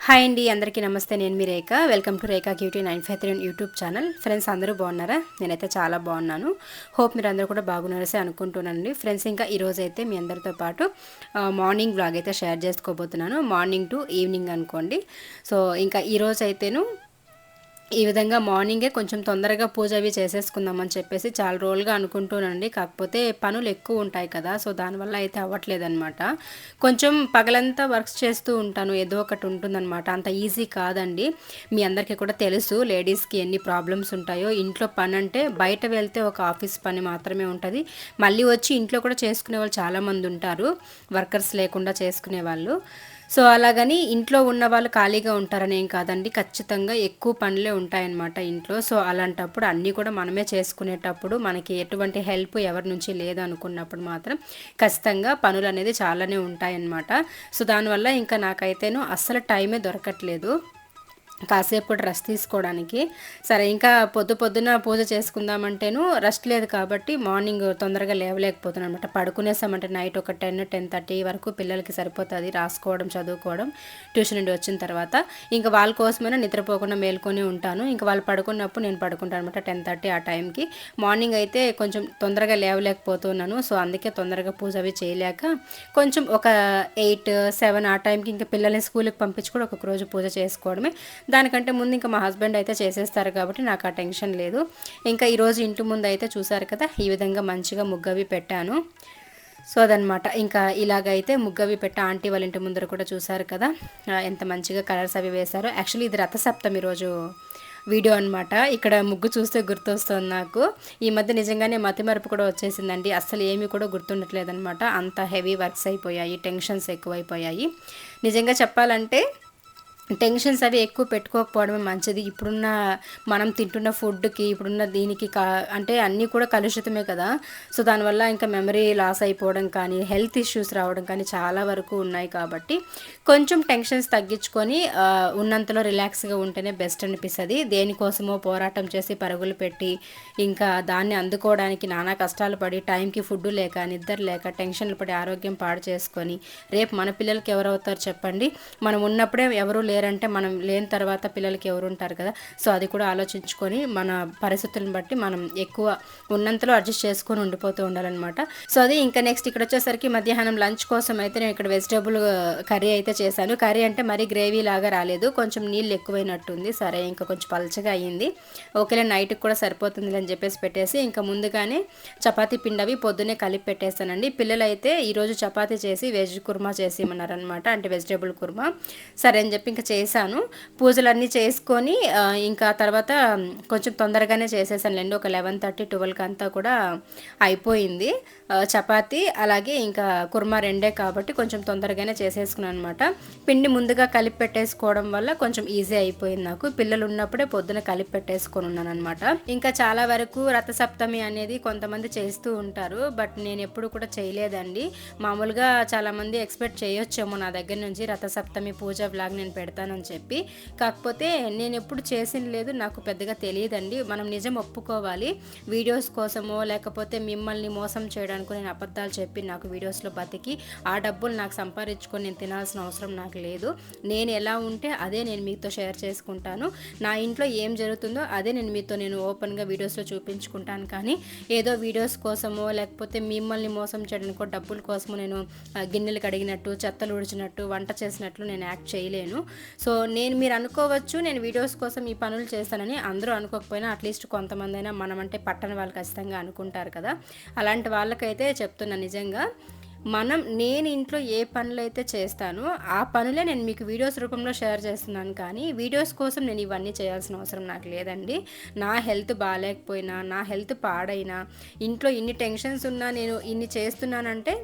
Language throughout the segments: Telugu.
హాయ్ అండి అందరికీ నమస్తే. నేను మీ Rekha. Welcome to Rekha cutie nine five three YouTube channel. Friends అందరూ బాగున్నారా? నేనైతే చాలా బాగున్నాను. హోప్ మీరు అందరూ కూడా బాగున్నారసే అనుకుంటున్నానండి. ఫ్రెండ్స్ ఇంకా ఈరోజు అయితే మీ అందరితో పాటు మార్నింగ్ బ్లాగ్ అయితే షేర్ చేసుకోబోతున్నాను. మార్నింగ్ టు ఈవినింగ్ అనుకోండి. సో ఇంకా ఈరోజు అయితేను ఈ విధంగా మార్నింగే కొంచెం తొందరగా పూజ అవి చేసేసుకుందామని చెప్పేసి చాలా రోజులుగా అనుకుంటూనండి కాకపోతే పనులు ఎక్కువ ఉంటాయి కదా సో దానివల్ల అయితే అవ్వట్లేదనమాట కొంచెం పగలంతా వర్క్స్ చేస్తూ ఉంటాను ఏదో ఒకటి ఉంటుందన్నమాట. అంత ఈజీ కాదండి. మీ అందరికీ కూడా తెలుసు లేడీస్కి ఎన్ని ప్రాబ్లమ్స్ ఉంటాయో. ఇంట్లో పని అంటే బయట వెళ్తే ఒక ఆఫీస్ పని మాత్రమే ఉంటుంది. మళ్ళీ వచ్చి ఇంట్లో కూడా చేసుకునే వాళ్ళు చాలామంది ఉంటారు వర్కర్స్ లేకుండా చేసుకునే వాళ్ళు. సో అలాగని ఇంట్లో ఉన్న వాళ్ళు ఖాళీగా ఉంటారని ఏం కాదండి. ఖచ్చితంగా ఎక్కువ పనులే ఉంటాయన్నమాట ఇంట్లో. సో అలాంటప్పుడు అన్నీ కూడా మనమే చేసుకునేటప్పుడు మనకి ఎటువంటి హెల్ప్ ఎవరి నుంచి లేదనుకున్నప్పుడు మాత్రం ఖచ్చితంగా పనులు అనేది చాలానే ఉంటాయన్నమాట. సో దానివల్ల ఇంకా నాకైతేను అస్సలు టైమే దొరకట్లేదు. కాసేపు కూడా రెస్ట్ తీసుకోవడానికి. సరే ఇంకా పొద్దు పొద్దున పూజ చేసుకుందామంటేను రెస్ట్ లేదు కాబట్టి మార్నింగ్ తొందరగా లేవలేకపోతున్నాను అనమాట పడుకునేసామంటే నైట్ ఒక టెన్ టెన్ థర్టీ వరకు పిల్లలకి సరిపోతుంది రాసుకోవడం చదువుకోవడం ట్యూషన్ నుండి వచ్చిన తర్వాత. ఇంకా వాళ్ళ కోసమైనా నిద్రపోకుండా మేల్కొని ఉంటాను. ఇంకా వాళ్ళు పడుకున్నప్పుడు నేను పడుకుంటాను అనమాట టెన్ థర్టీ ఆ టైంకి. మార్నింగ్ అయితే కొంచెం తొందరగా లేవలేకపోతున్నాను. సో అందుకే తొందరగా పూజ అవి చేయలేక కొంచెం ఒక ఎయిట్ సెవెన్ ఆ టైంకి ఇంకా పిల్లల్ని స్కూల్కి పంపించి కూడా ఒక్కొక్క రోజు పూజ చేసుకోవడమే. దానికంటే ముందు ఇంకా మా హస్బెండ్ అయితే చేసేస్తారు కాబట్టి నాకు ఆ టెన్షన్ లేదు. ఇంకా ఈరోజు ఇంటి ముందు అయితే చూసారు కదా ఈ విధంగా మంచిగా ముగ్గవి పెట్టాను. సో అదనమాట ఇంకా ఇలాగైతే ముగ్గవి పెట్ట ఆంటీ వాళ్ళ ఇంటి ముందర కూడా చూసారు కదా ఎంత మంచిగా కలర్స్ అవి వేశారో. యాక్చువల్లీ ఇది రథసప్తమి రోజు వీడియో అనమాట ఇక్కడ ముగ్గు చూస్తే గుర్తొస్తుంది నాకు. ఈ మధ్య నిజంగానే మతిమరుపు కూడా వచ్చేసిందండి. అస్సలు ఏమీ కూడా గుర్తుండట్లేదనమాట అంత హెవీ వర్క్స్ అయిపోయాయి టెన్షన్స్ ఎక్కువైపోయాయి. నిజంగా చెప్పాలంటే టెన్షన్స్ అవి ఎక్కువ పెట్టుకోకపోవడమే మంచిది. ఇప్పుడున్న మనం తింటున్న ఫుడ్కి ఇప్పుడున్న దీనికి కా అంటే అన్నీ కూడా కలుషితమే కదా. సో దానివల్ల ఇంకా మెమరీ లాస్ అయిపోవడం కానీ హెల్త్ ఇష్యూస్ రావడం కానీ చాలా వరకు ఉన్నాయి కాబట్టి కొంచెం టెన్షన్స్ తగ్గించుకొని ఉన్నంతలో రిలాక్స్గా ఉంటేనే బెస్ట్ అనిపిస్తుంది. దేనికోసమో పోరాటం చేసి పరుగులు పెట్టి ఇంకా దాన్ని అందుకోవడానికి నానా కష్టాలు పడి టైంకి ఫుడ్ లేక నిద్ర లేక టెన్షన్లు పడి ఆరోగ్యం పాడు చేసుకొని రేపు మన పిల్లలకి ఎవరవుతారు చెప్పండి. మనం ఉన్నప్పుడే ఎవరు లేరంటే మనం లేని తర్వాత పిల్లలకి ఎవరు ఉంటారు కదా? సో అది కూడా ఆలోచించుకొని మన పరిస్థితులను బట్టి మనం ఎక్కువ ఉన్నంతలో అడ్జస్ట్ చేసుకొని ఉండిపోతూ ఉండాలన్నమాట. సో అది ఇంకా నెక్స్ట్ ఇక్కడ వచ్చేసరికి మధ్యాహ్నం లంచ్ కోసం అయితే నేను ఇక్కడ వెజిటేబుల్ కర్రీ అయితే చేశాను. కర్రీ అంటే మరీ గ్రేవీ లాగా రాలేదు. కొంచెం నీళ్ళు ఎక్కువైనట్టుంది. సరే ఇంకా కొంచెం పలచగా అయ్యింది. ఓకేలే నైట్కి కూడా సరిపోతుంది అని చెప్పేసి పెట్టేసి ఇంకా ముందుగానే చపాతీ పిండవి పొద్దునే కలిపి పెట్టేస్తానండి పిల్లలు అయితే ఈరోజు చపాతీ చేసి వెజ్ కుర్మా చేసి ఇమ్మన్నారనమాట అంటే వెజిటేబుల్ కుర్మా. సరే అని చెప్పి ఇంకా చేశాను. పూజలన్నీ చేసుకొని ఇంకా తర్వాత కొంచెం తొందరగానే చేసేసానులేండి ఒక లెవెన్ థర్టీ ట్వెల్వ్కి అంతా కూడా అయిపోయింది. చపాతి అలాగే ఇంకా కుర్మా రెండే కాబట్టి కొంచెం తొందరగానే చేసేసుకున్నాను అనమాట పిండి ముందుగా కలిపి పెట్టేసుకోవడం వల్ల కొంచెం ఈజీ అయిపోయింది నాకు. పిల్లలు ఉన్నప్పుడే పొద్దున కలిపి పెట్టేసుకొని ఉన్నాను అనమాట ఇంకా చాలా వరకు రథసప్తమి అనేది కొంతమంది చేస్తూ ఉంటారు బట్ నేను ఎప్పుడు కూడా చేయలేదండి. మామూలుగా చాలామంది ఎక్స్పెక్ట్ చేయొచ్చేమో నా దగ్గర నుంచి రథసప్తమి పూజ బ్లాగ్ నేను పెడతాను పెడతానని చెప్పి. కాకపోతే నేను ఎప్పుడు చేసిన లేదు నాకు పెద్దగా తెలియదండి. మనం నిజం ఒప్పుకోవాలి. వీడియోస్ కోసమో లేకపోతే మిమ్మల్ని మోసం చేయడానికి నేను అబద్ధాలు చెప్పి నాకు వీడియోస్లో బతికి ఆ డబ్బులు నాకు సంపాదించుకొని నేను తినాల్సిన అవసరం నాకు లేదు. నేను ఎలా ఉంటే అదే నేను మీతో షేర్ చేసుకుంటాను. నా ఇంట్లో ఏం జరుగుతుందో అదే నేను మీతో నేను ఓపెన్గా వీడియోస్లో చూపించుకుంటాను. కానీ ఏదో వీడియోస్ కోసమో లేకపోతే మిమ్మల్ని మోసం చేయడానికో డబ్బుల కోసమో నేను గిన్నెలు కడిగినట్టు చెత్తలు ఉడిచినట్టు వంట చేసినట్లు నేను యాక్ట్ చేయలేను. సో నేను మీరు అనుకోవచ్చు నేను వీడియోస్ కోసం ఈ పనులు చేస్తానని అందరూ అనుకోకపోయినా అట్లీస్ట్ కొంతమంది అయినా మనం అంటే పట్టణ వాళ్ళు ఖచ్చితంగా అనుకుంటారు కదా. అలాంటి వాళ్ళకైతే చెప్తున్నా నిజంగా మనం నేను ఇంట్లో ఏ పనులు అయితే చేస్తానో ఆ పనులే నేను మీకు వీడియోస్ రూపంలో షేర్ చేస్తున్నాను కానీ వీడియోస్ కోసం నేను ఇవన్నీ చేయాల్సిన అవసరం నాకు లేదండి. నా హెల్త్ బాగాలేకపోయినా నా హెల్త్ పాడైనా ఇంట్లో ఇన్ని టెన్షన్స్ ఉన్నా నేను ఇన్ని చేస్తున్నానంటే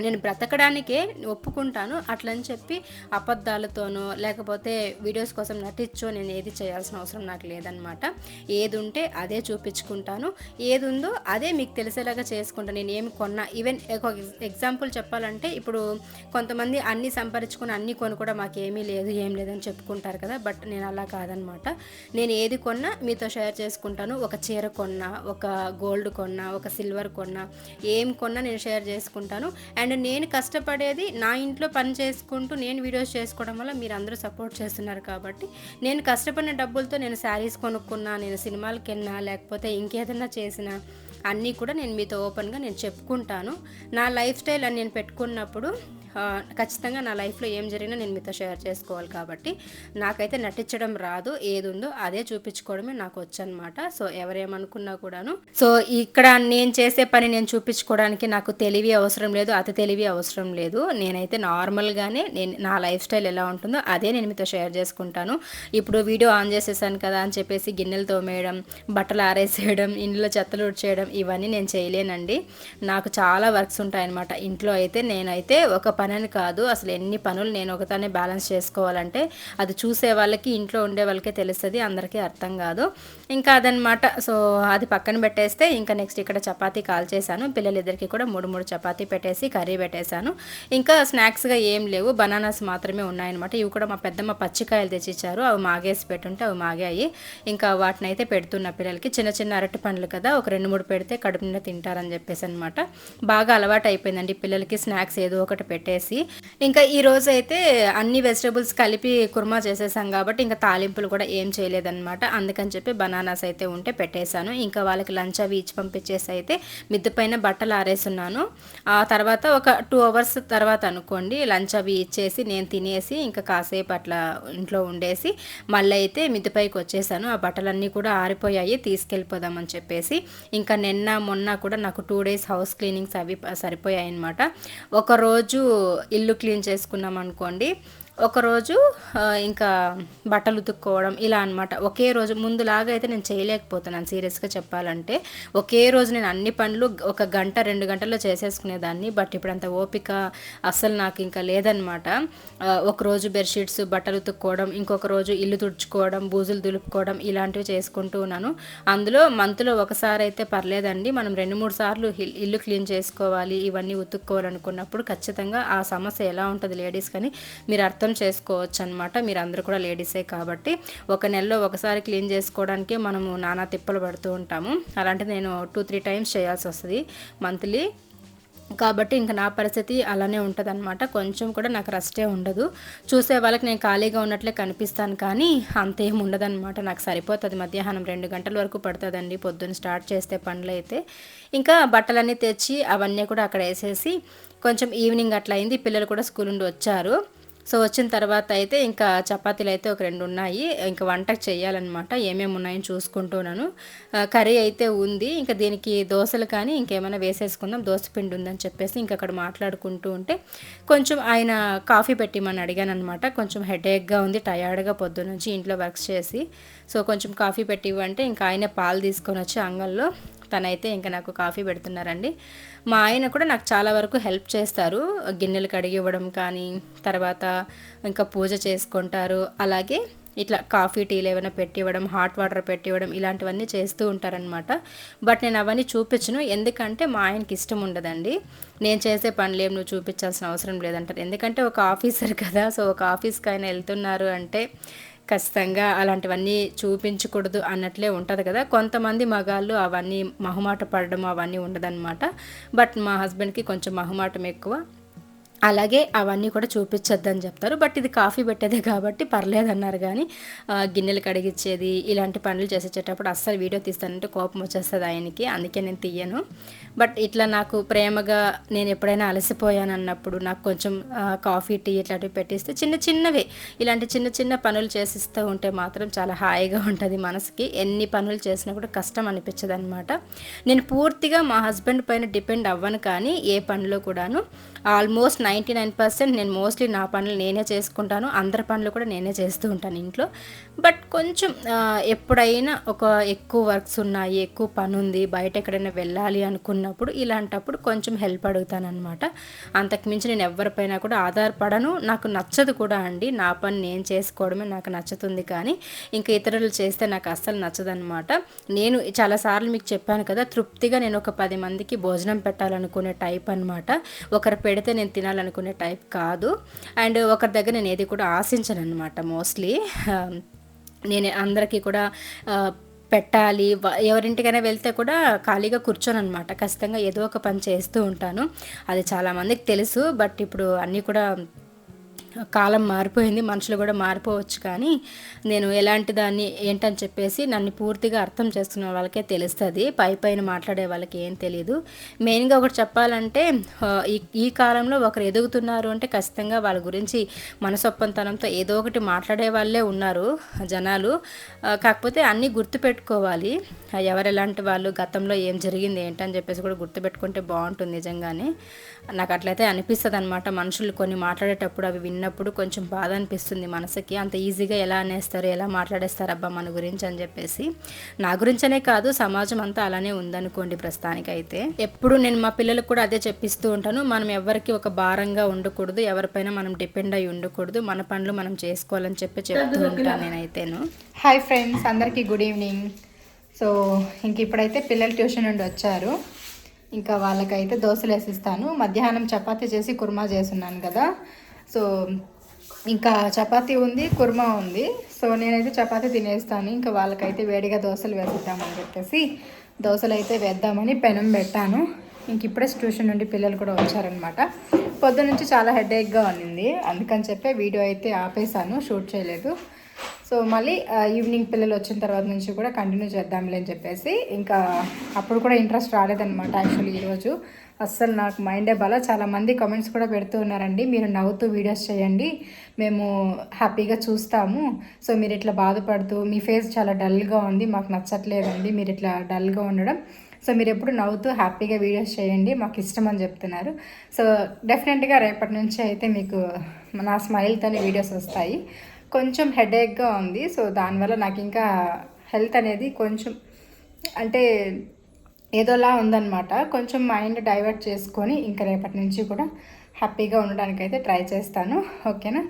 నేను బ్రతకడానికే ఒప్పుకుంటాను అట్లని చెప్పి అబద్ధాలతోనో లేకపోతే వీడియోస్ కోసం నటించో నేను ఏది చేయాల్సిన అవసరం నాకు లేదనమాట ఏది ఉంటే అదే చూపించుకుంటాను. ఏది ఉందో అదే మీకు తెలిసేలాగా చేసుకుంటాను నేను ఏమి కొన్నా ఈవెన్ ఒక ఎగ్జాంపుల్ చెప్పాలంటే ఇప్పుడు కొంతమంది అన్ని సంపరించుకుని అన్ని కొని కూడా మాకు ఏమీ లేదు ఏం లేదని చెప్పుకుంటారు కదా బట్ నేను అలా కాదనమాట నేను ఏది కొన్నా మీతో షేర్ చేసుకుంటాను. ఒక చీర కొన్నా ఒక గోల్డ్ కొన్నా ఒక సిల్వర్ కొన్నా ఏం కొన్నా నేను షేర్ చేసుకుంటాను. అండ్ అండ్ నేను కష్టపడేది నా ఇంట్లో పని చేసుకుంటూ నేను వీడియోస్ చేసుకోవడం వల్ల మీరు అందరూ సపోర్ట్ చేస్తున్నారు కాబట్టి నేను కష్టపడిన డబ్బులతో నేను శారీస్ కొనుక్కున్నా నేను సినిమాలకి వెళ్ళినా లేకపోతే ఇంకేదన్నా చేసినా అన్నీ కూడా నేను మీతో ఓపెన్గా నేను చెప్పుకుంటాను. నా లైఫ్ స్టైల్ అని నేను పెట్టుకున్నప్పుడు ఖచ్చితంగా నా లైఫ్లో ఏం జరిగినా నేను మీతో షేర్ చేసుకోవాలి కాబట్టి నాకైతే నటించడం రాదు ఏది ఉందో అదే చూపించుకోవడమే నాకు వచ్చనమాట సో ఎవరేమనుకున్నా కూడాను. సో ఇక్కడ నేను చేసే పని నేను చూపించుకోవడానికి నాకు తెలివి అవసరం లేదు అతి తెలివి అవసరం లేదు. నేనైతే నార్మల్గానే నేను నా లైఫ్ స్టైల్ ఎలా ఉంటుందో అదే నేను మీతో షేర్ చేసుకుంటాను. ఇప్పుడు వీడియో ఆన్ చేసేసాను కదా అని చెప్పేసి గిన్నెలు తోమేయడం బట్టలు ఆరేసేయడం ఇంట్లో చెత్తలు చేయడం ఇవన్నీ నేను చేయలేనండి. నాకు చాలా వర్క్స్ ఉంటాయన్నమాట. ఇంట్లో అయితే నేనైతే ఒక పని కాదు అసలు ఎన్ని పనులు నేను ఒకదాన్ని బ్యాలెన్స్ చేసుకోవాలంటే అది చూసే వాళ్ళకి ఇంట్లో ఉండే వాళ్ళకే తెలుస్తుంది అందరికీ అర్థం కాదు. ఇంకా అదనమాట. సో అది పక్కన పెట్టేస్తే ఇంకా నెక్స్ట్ ఇక్కడ చపాతీ కాల్ చేశాను. పిల్లలిద్దరికి కూడా మూడు మూడు చపాతీ పెట్టేసి కర్రీ పెట్టేశాను. ఇంకా స్నాక్స్గా ఏం లేవు. బనానాస్ మాత్రమే ఉన్నాయన్నమాట. ఇవి కూడా మా పెద్దమ్మ పచ్చికాయలు తెచ్చిచ్చారు. అవి మాగేసి పెట్టుంటే అవి మాగాయి. ఇంకా వాటిని అయితే పెడుతున్న పిల్లలకి చిన్న చిన్న అరటి పండ్లు కదా ఒక రెండు మూడు పెడితే కడుపు నిండా తింటారని చెప్పేసి అనమాట బాగా అలవాటు అయిపోయిందండి పిల్లలకి స్నాక్స్ ఏదో ఒకటి పెట్టేసి. ఇంకా ఈ రోజు అయితే అన్ని వెజిటబుల్స్ కలిపి కుర్మా చేసేసాం కాబట్టి ఇంకా తాలింపులు కూడా ఏం చేయలేదన్నమాట. అందుకని చెప్పి బనానాస్ అయితే ఉంటే పెట్టేశాను. ఇంకా వాళ్ళకి లంచ్ అవి ఇచ్చి పంపించేసి అయితే మిద్దు పైన బట్టలు ఆరేసున్నాను. ఆ తర్వాత ఒక టూ అవర్స్ తర్వాత అనుకోండి లంచ్ అవి ఇచ్చేసి నేను తినేసి ఇంకా కాసేపు అట్లా ఇంట్లో ఉండేసి మళ్ళీ అయితే మిద్దుపైకి వచ్చేసాను. ఆ బట్టలన్నీ కూడా ఆరిపోయాయి తీసుకెళ్ళిపోదామని చెప్పేసి. ఇంకా నిన్న మొన్న కూడా నాకు టూ డేస్ హౌస్ క్లీనింగ్స్ అవి సరిపోయాయి అనమాట ఒకరోజు ఇల్లు క్లీన్ చేసుకున్నాం అనుకోండి ఒకరోజు ఇంకా బట్టలు ఉతుక్కోవడం ఇలా అనమాట ఒకే రోజు ముందులాగా అయితే నేను చేయలేకపోతున్నాను సీరియస్గా చెప్పాలంటే. ఒకే రోజు నేను అన్ని పనులు ఒక గంట రెండు గంటల్లో చేసేసుకునేదాన్ని. బట్ ఇప్పుడు అంత ఓపిక అస్సలు నాకు ఇంకా లేదనమాట ఒకరోజు బెడ్షీట్స్ బట్టలు ఉతుక్కోవడం ఇంకొక రోజు ఇల్లు తుడుచుకోవడం బూజులు దులుపుకోవడం ఇలాంటివి చేసుకుంటూ ఉన్నాను. అందులో మంత్లో ఒకసారి అయితే పర్లేదండి. మనం రెండు మూడు సార్లు ఇల్లు క్లీన్ చేసుకోవాలి ఇవన్నీ ఉతుక్కోవాలనుకున్నప్పుడు ఖచ్చితంగా ఆ సమస్య ఎలా ఉంటుంది లేడీస్ కానీ మీరు అర్థం అర్థం చేసుకోవచ్చు అనమాట మీరు అందరూ కూడా లేడీసే కాబట్టి ఒక నెలలో ఒకసారి క్లీన్ చేసుకోవడానికి మనము నానా తిప్పలు పడుతూ ఉంటాము. అలాంటి నేను టూ త్రీ టైమ్స్ చేయాల్సి వస్తుంది మంత్లీ. కాబట్టి ఇంకా నా పరిస్థితి అలానే ఉంటుంది అనమాట కొంచెం కూడా నాకు రెస్టే ఉండదు. చూసే వాళ్ళకి నేను ఖాళీగా ఉన్నట్లే కనిపిస్తాను కానీ అంతేం ఉండదన్నమాట. నాకు సరిపోతుంది మధ్యాహ్నం రెండు గంటల వరకు పడుతుందండి. పొద్దున్న స్టార్ట్ చేస్తే పనులు అయితే ఇంకా బట్టలన్నీ తెచ్చి అవన్నీ కూడా అక్కడ వేసేసి కొంచెం ఈవినింగ్ అట్లా అయింది. పిల్లలు కూడా స్కూల్ నుండి వచ్చారు. సో వచ్చిన తర్వాత అయితే ఇంకా చపాతీలు అయితే ఒక రెండు ఉన్నాయి. ఇంకా వంట చేయాలన్నమాట. ఏమేమి ఉన్నాయని చూసుకుంటున్నాను. కర్రీ అయితే ఉంది. ఇంకా దీనికి దోశలు కానీ ఇంకేమైనా వేసేసుకుందాం. దోశ పిండి ఉందని చెప్పేసి ఇంకా అక్కడ మాట్లాడుకుంటూ ఉంటే కొంచెం ఆయన కాఫీ పెట్టిమని అడిగాను అనమాట కొంచెం హెడేక్గా ఉంది. టయర్డ్గా పొద్దు నుంచి ఇంట్లో వర్క్స్ చేసి. సో కొంచెం కాఫీ పెట్టి ఇవ్వంటే ఇంకా ఆయన పాలు తీసుకొని వచ్చి అంగంలో తనైతే ఇంకా నాకు కాఫీ పెడుతున్నారండి. మా ఆయన కూడా నాకు చాలా వరకు హెల్ప్ చేస్తారు. గిన్నెలు కడిగి ఇవ్వడం కానీ తర్వాత ఇంకా పూజ చేసుకుంటారు. అలాగే ఇట్లా కాఫీ టీలు ఏమైనా పెట్టివ్వడం హాట్ వాటర్ పెట్టివ్వడం ఇలాంటివన్నీ చేస్తూ ఉంటారనమాట బట్ నేను అవన్నీ చూపించను. ఎందుకంటే మా ఆయనకి ఇష్టం ఉండదండి. నేను చేసే పనులు ఏం నువ్వు చూపించాల్సిన అవసరం లేదంటారు. ఎందుకంటే ఒక ఆఫీసర్ కదా. సో ఒక ఆఫీస్కి ఆయన వెళ్తున్నారు అంటే ఖచ్చితంగా అలాంటివన్నీ చూపించకూడదు అన్నట్లే ఉంటుంది కదా. కొంతమంది మగాళ్ళు అవన్నీ మహుమాట పడడం అవన్నీ ఉండదన్నమాట. బట్ మా హస్బెండ్కి కొంచెం మహుమాటం ఎక్కువ. అలాగే అవన్నీ కూడా చూపించొద్దని చెప్తారు. బట్ ఇది కాఫీ పెట్టేదే కాబట్టి పర్లేదన్నారు కానీ గిన్నెలు కడిగిచ్చేది ఇలాంటి పనులు చేసేటప్పుడు అస్సలు వీడియో తీస్తానంటే కోపం వచ్చేస్తుంది ఆయనకి. అందుకే నేను తీయను. బట్ ఇట్లా నాకు ప్రేమగా నేను ఎప్పుడైనా అలసిపోయాను అన్నప్పుడు నాకు కొంచెం కాఫీ టీ ఇట్లాంటివి పెట్టిస్తే చిన్న చిన్నవి ఇలాంటి చిన్న చిన్న పనులు చేసిస్తూ ఉంటే మాత్రం చాలా హాయిగా ఉంటుంది మనసుకి. ఎన్ని పనులు చేసినా కూడా కష్టం అనిపించదు అనమాట నేను పూర్తిగా మా హస్బెండ్ పైన డిపెండ్ అవ్వను కానీ ఏ పనిలో కూడాను almost nine ninety nine percent నేను మోస్ట్లీ నా పనులు నేనే చేసుకుంటాను. అందరి పనులు కూడా నేనే చేస్తూ ఉంటాను ఇంట్లో. బట్ కొంచెం ఎప్పుడైనా ఒక ఎక్కువ వర్క్స్ ఉన్నాయి ఎక్కువ పని ఉంది బయట ఎక్కడైనా వెళ్ళాలి అనుకున్నప్పుడు ఇలాంటప్పుడు కొంచెం హెల్ప్ అడుగుతాను అనమాట అంతకుమించి నేను ఎవరిపైనా కూడా ఆధారపడను. నాకు నచ్చదు కూడా అండి. నా పని నేను చేసుకోవడమే నాకు నచ్చుతుంది కానీ ఇంకా ఇతరులు చేస్తే నాకు అస్సలు నచ్చదనమాట నేను చాలాసార్లు మీకు చెప్పాను కదా తృప్తిగా నేను ఒక పది మందికి భోజనం పెట్టాలనుకునే టైప్ అనమాట ఒకరు పెడితే నేను తినాలి తినాలనుకునే టైప్ కాదు. అండ్ ఒకరి దగ్గర నేను ఏది కూడా ఆశించను అనమాట మోస్ట్లీ um, నేను అందరికీ కూడా uh, పెట్టాలి. ఎవరింటికైనా వెళ్తే కూడా ఖాళీగా కూర్చోను అనమాట ఖచ్చితంగా ఏదో ఒక పని చేస్తూ ఉంటాను. అది చాలామందికి తెలుసు. బట్ ఇప్పుడు అన్నీ కూడా కాలం మారిపోయింది మనుషులు కూడా మారిపోవచ్చు కానీ నేను ఎలాంటి దాన్ని ఏంటని చెప్పేసి నన్ను పూర్తిగా అర్థం చేసుకున్న వాళ్ళకే తెలుస్తుంది. పై పైన మాట్లాడే వాళ్ళకి ఏం తెలియదు మెయిన్గా ఒకటి చెప్పాలంటే ఈ ఈ కాలంలో ఒకరు ఎదుగుతున్నారు అంటే ఖచ్చితంగా వాళ్ళ గురించి మనసొప్పంతనంతో ఏదో ఒకటి మాట్లాడే వాళ్ళే ఉన్నారు జనాలు. కాకపోతే అన్నీ గుర్తుపెట్టుకోవాలి. ఎవరు ఎలాంటి వాళ్ళు గతంలో ఏం జరిగింది ఏంటని చెప్పేసి కూడా గుర్తుపెట్టుకుంటే బాగుంటుంది నిజంగానే. నాకు అట్లయితే అనిపిస్తుంది అనమాట మనుషులు కొన్ని మాట్లాడేటప్పుడు అవి విన్నప్పుడు కొంచెం బాధ అనిపిస్తుంది మనసుకి. అంత ఈజీగా ఎలా అనేస్తారు ఎలా మాట్లాడేస్తారు అబ్బా మన గురించి అని చెప్పేసి. నా గురించనే కాదు సమాజం అంతా అలానే ఉందనుకోండి ప్రస్తుతానికి అయితే ఎప్పుడు నేను మా పిల్లలకు కూడా అదే చెప్పిస్తూ ఉంటాను మనం ఎవరికి ఒక భారంగా ఉండకూడదు ఎవరిపైన మనం డిపెండ్ అయి ఉండకూడదు మన పనులు మనం చేసుకోవాలని చెప్పి చెప్తూ ఉంటాను నేనైతేను. హాయ్ ఫ్రెండ్స్ అందరికీ గుడ్ ఈవినింగ్. సో ఇంక ఇప్పుడైతే పిల్లలు ట్యూషన్ నుండి వచ్చారు. ఇంకా వాళ్ళకైతే దోశలు వేసిస్తాను. మధ్యాహ్నం చపాతీ చేసి కుర్మా చేస్తున్నాను కదా. సో ఇంకా చపాతీ ఉంది కుర్మా ఉంది. సో నేనైతే చపాతీ తినేస్తాను. ఇంకా వాళ్ళకైతే వేడిగా దోశలు వేసిద్దామని చెప్పేసి దోశలు అయితే వేద్దామని పెనం పెట్టాను. ఇంక ఇప్పుడే ట్యూషన్ నుండి పిల్లలు కూడా వచ్చారనమాట పొద్దు నుంచి చాలా హెడేక్గా ఉన్నింది. అందుకని చెప్పి వీడియో అయితే ఆపేసాను షూట్ చేయలేదు. సో మళ్ళీ ఈవినింగ్ పిల్లలు వచ్చిన తర్వాత నుంచి కూడా కంటిన్యూ చేద్దాంలే అని చెప్పేసి ఇంకా అప్పుడు కూడా ఇంట్రెస్ట్ రాలేదనమాట యాక్చువల్లీ ఈరోజు అస్సలు నాకు మైండే బాగా చాలామంది కామెంట్స్ కూడా పెడుతూ ఉన్నారండి. మీరు నవ్వుతూ వీడియోస్ చేయండి. మేము హ్యాపీగా చూస్తాము. సో మీరు ఇట్లా బాధపడుతూ మీ ఫేస్ చాలా డల్గా ఉంది. మాకు నచ్చట్లేదండి. మీరు ఇట్లా డల్గా ఉండడం. సో మీరు ఎప్పుడు నవ్వుతూ హ్యాపీగా వీడియోస్ చేయండి. మాకు ఇష్టం అని చెప్తున్నారు. సో డెఫినెట్గా రేపటి నుంచి అయితే మీకు నా స్మైల్తోనే వీడియోస్ వస్తాయి. కొంచెం హెడేక్గా ఉంది. సో దానివల్ల నాకు ఇంకా హెల్త్ అనేది కొంచెం అంటే ఏదోలా ఉందన్నమాట. కొంచెం మైండ్ డైవర్ట్ చేసుకొని ఇంకా రేపటి నుంచి కూడా హ్యాపీగా ఉండడానికైతే ట్రై చేస్తాను. ఓకేనా?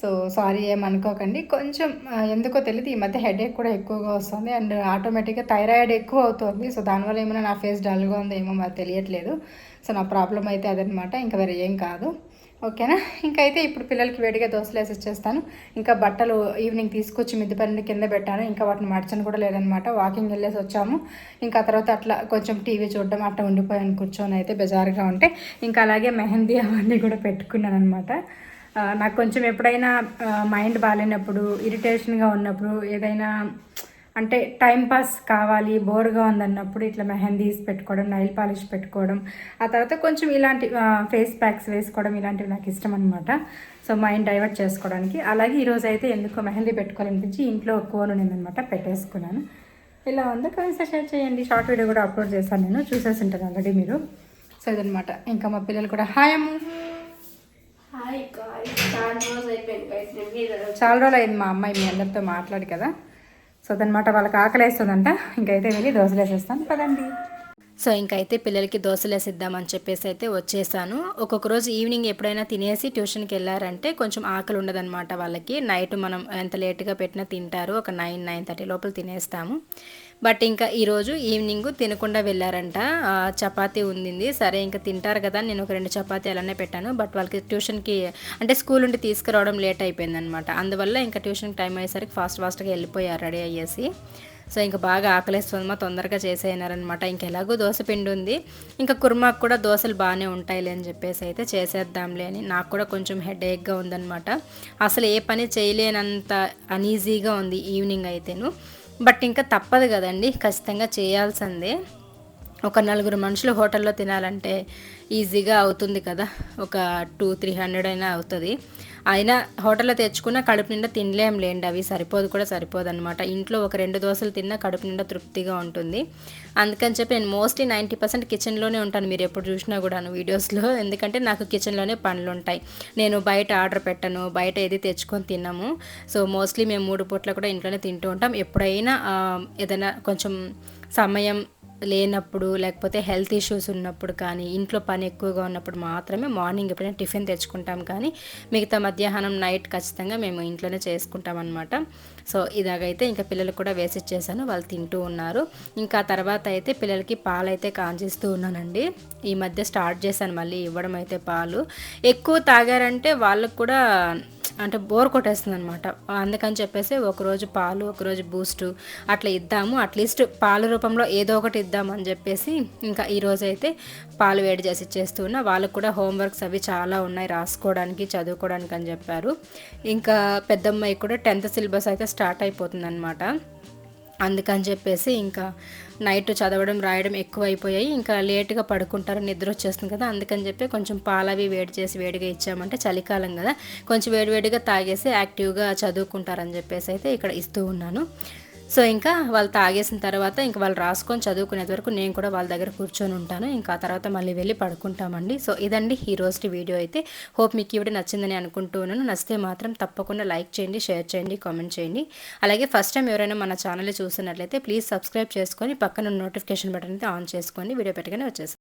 సో సారీ ఏమనుకోకండి కొంచెం ఎందుకో తెలియదు ఈ మధ్య హెడేక్ కూడా ఎక్కువగా వస్తుంది. అండ్ ఆటోమేటిక్గా థైరాయిడ్ ఎక్కువ అవుతుంది. సో దానివల్ల ఏమైనా నా ఫేస్ డల్గా ఉందో ఏమో మరి తెలియట్లేదు. సో నా ప్రాబ్లం అయితే అదనమాట ఇంకా వేరే ఏం కాదు. ఓకేనా? ఇంకైతే ఇప్పుడు పిల్లలకి వేడిగా దోశలు వేసి ఇచ్చేస్తాను. ఇంకా బట్టలు ఈవినింగ్ తీసుకొచ్చి మిద్ది పని కింద పెట్టాను. ఇంకా వాటిని మడచని కూడా లేదనమాట. వాకింగ్ వెళ్ళేసి వచ్చాము. ఇంకా తర్వాత అట్లా కొంచెం టీవీ చూడడం అట్లా ఉండిపోయాను కూర్చొని అయితే బెజారుగా ఉంటే ఇంకా అలాగే మెహందీ అవన్నీ కూడా పెట్టుకున్నాను అనమాట నాకు కొంచెం ఎప్పుడైనా మైండ్ బాగాలేనప్పుడు ఇరిటేషన్గా ఉన్నప్పుడు ఏదైనా అంటే టైం పాస్ కావాలి బోర్గా ఉందన్నప్పుడు ఇట్లా మెహందీస్ పెట్టుకోవడం నైల్ పాలిష్ పెట్టుకోవడం ఆ తర్వాత కొంచెం ఇలాంటి ఫేస్ ప్యాక్స్ వేసుకోవడం ఇలాంటివి నాకు ఇష్టం అనమాట సో మైండ్ డైవర్ట్ చేసుకోవడానికి. అలాగే ఈరోజు అయితే ఎందుకో మెహందీ పెట్టుకోవాలనిపించి ఇంట్లో కోన్ ఉందనమాట పెట్టేసుకున్నాను. ఇలా ఉందో. కొంచెం షేర్ చేయండి. షార్ట్ వీడియో కూడా అప్లోడ్ చేశాను నేను. చూసేసి ఉంటాను ఆల్రెడీ మీరు. సో ఇదనమాట ఇంకా మా పిల్లలు కూడా. హాయ్ అమ్మ. చాలా రోజులు అయింది మా అమ్మాయి మీ అందరితో మాట్లాడి కదా. సో అదనమాట వాళ్ళకి ఆకలి వేస్తుందంట ఇంకైతే వెళ్ళి దోశలు వేసేస్తాను పదండి. సో ఇంకైతే పిల్లలకి దోశలేసిద్దామని చెప్పేసి అయితే వచ్చేసాను. ఒక్కొక్క రోజు ఈవినింగ్ ఎప్పుడైనా తినేసి ట్యూషన్కి వెళ్ళారంటే కొంచెం ఆకలి ఉండదన్నమాట వాళ్ళకి. నైట్ మనం ఎంత లేట్గా పెట్టినా తింటారు. ఒక నైన్ నైన్ థర్టీ లోపల తినేస్తాము. బట్ ఇంకా ఈరోజు ఈవినింగ్ తినకుండా వెళ్ళారంట. చపాతీ ఉండింది. సరే ఇంకా తింటారు కదా నేను ఒక రెండు చపాతీ అలానే పెట్టాను. బట్ వాళ్ళకి ట్యూషన్కి అంటే స్కూల్ నుండి తీసుకురావడం లేట్ అయిపోయింది అనమాట అందువల్ల ఇంకా ట్యూషన్కి టైం అయ్యేసరికి ఫాస్ట్ ఫాస్ట్గా వెళ్ళిపోయారు రెడీ అయ్యేసి. సో ఇంకా బాగా ఆకలిస్తుందమ్మా తొందరగా చేసేయనారనమాట. ఇంకెలాగో దోశ పిండి ఉంది. ఇంకా కుర్మాకు కూడా దోశలు బాగానే ఉంటాయిలే అని చెప్పేసి అయితే చేసేద్దాంలే అని. నాకు కూడా కొంచెం హెడేక్గా ఉందనమాట. అసలు ఏ పని చేయలేనంత అనీజీగా ఉంది ఈవినింగ్ అయితేను. బట్ ఇంకా తప్పదు కదండి ఖచ్చితంగా చేయాల్సిందే. ఒక నలుగురు మనుషులు హోటల్లో తినాలంటే ఈజీగా అవుతుంది కదా. ఒక టూ త్రీ హండ్రెడ్ అయినా అవుతుంది. అయినా హోటల్లో తెచ్చుకున్న కడుపు నిండా తినలేం లేండి అవి. సరిపోదు కూడా సరిపోదు అనమాట ఇంట్లో ఒక రెండు దోశలు తిన్నా కడుపు నిండా తృప్తిగా ఉంటుంది. అందుకని చెప్పి నేను మోస్ట్లీ నైంటీ పర్సెంట్ కిచెన్లోనే ఉంటాను. మీరు ఎప్పుడు చూసినా కూడాను వీడియోస్లో. ఎందుకంటే నాకు కిచెన్లోనే పనులు ఉంటాయి. నేను బయట ఆర్డర్ పెట్టను. బయట ఏది తెచ్చుకొని తిన్నాము సో మోస్ట్లీ మేము మూడు పూట్ల కూడా ఇంట్లోనే తింటూ ఉంటాం. ఎప్పుడైనా ఏదైనా కొంచెం సమయం లేనప్పుడు లేకపోతే హెల్త్ ఇష్యూస్ ఉన్నప్పుడు కానీ ఇంట్లో పని ఎక్కువగా ఉన్నప్పుడు మాత్రమే మార్నింగ్ ఎప్పుడైనా టిఫిన్ తెచ్చుకుంటాం కానీ మిగతా మధ్యాహ్నం నైట్ ఖచ్చితంగా మేము ఇంట్లోనే చేసుకుంటాం అనమాట సో ఇదాగైతే ఇంకా పిల్లలు కూడా వేసి ఇచ్చేసాను వాళ్ళు తింటూ ఉన్నారు. ఇంకా తర్వాత అయితే పిల్లలకి పాలు అయితే కాంచిస్తూ ఉన్నానండి. ఈ మధ్య స్టార్ట్ చేశాను మళ్ళీ ఇవ్వడం అయితే పాలు. ఎక్కువ తాగారంటే వాళ్ళకు కూడా అంటే బోర్ కొట్టేస్తుంది అనమాట అందుకని చెప్పేసి ఒకరోజు పాలు ఒకరోజు బూస్టు అట్లా ఇద్దాము. అట్లీస్ట్ పాల రూపంలో ఏదో ఒకటి ఇద్దామని చెప్పేసి ఇంకా ఈరోజు అయితే పాలు వేడి చేసి ఇచ్చేస్తున్నా వాళ్ళకు కూడా హోంవర్క్స్ అవి చాలా ఉన్నాయి రాసుకోవడానికి చదువుకోవడానికి అని చెప్పారు. ఇంకా పెద్దమ్మాయి కూడా టెన్త్ సిలబస్ అయితే స్టార్ట్ అయిపోతుంది అనమాట అందుకని చెప్పేసి ఇంకా నైట్ చదవడం రాయడం ఎక్కువ అయిపోయాయి ఇంకా లేట్గా పడుకుంటారు నిద్ర వచ్చేస్తుంది కదా. అందుకని చెప్పి కొంచెం పాలవి వేడి చేసి వేడిగా ఇచ్చామంటే చలికాలం కదా. కొంచెం వేడివేడిగా తాగేసి యాక్టివ్గా చదువుకుంటారని చెప్పేసి అయితే ఇక్కడ ఇస్తూ ఉన్నాను. సో ఇంకా వాళ్ళు తాగేసిన తర్వాత ఇంకా వాళ్ళు రాసుకొని చదువుకునేంత వరకు నేను కూడా వాళ్ళ దగ్గర కూర్చొని ఉంటాను. ఇంకా ఆ తర్వాత మళ్ళీ వెళ్ళి పడుకుంటామండి. సో ఇదండి ఈ రోజు వీడియో అయితే. హోప్ మీకు ఇవి నచ్చిందని అనుకుంటూ ఉన్నాను. నచ్చితే మాత్రం తప్పకుండా లైక్ చేయండి షేర్ చేయండి కామెంట్ చేయండి. అలాగే ఫస్ట్ టైం ఎవరైనా మన ఛానల్ చూస్తున్నట్లయితే ప్లీజ్ సబ్స్క్రైబ్ చేసుకొని పక్కన నోటిఫికేషన్ బటన్ అయితే ఆన్ చేసుకోండి వీడియో పెట్టగానే వచ్చేసి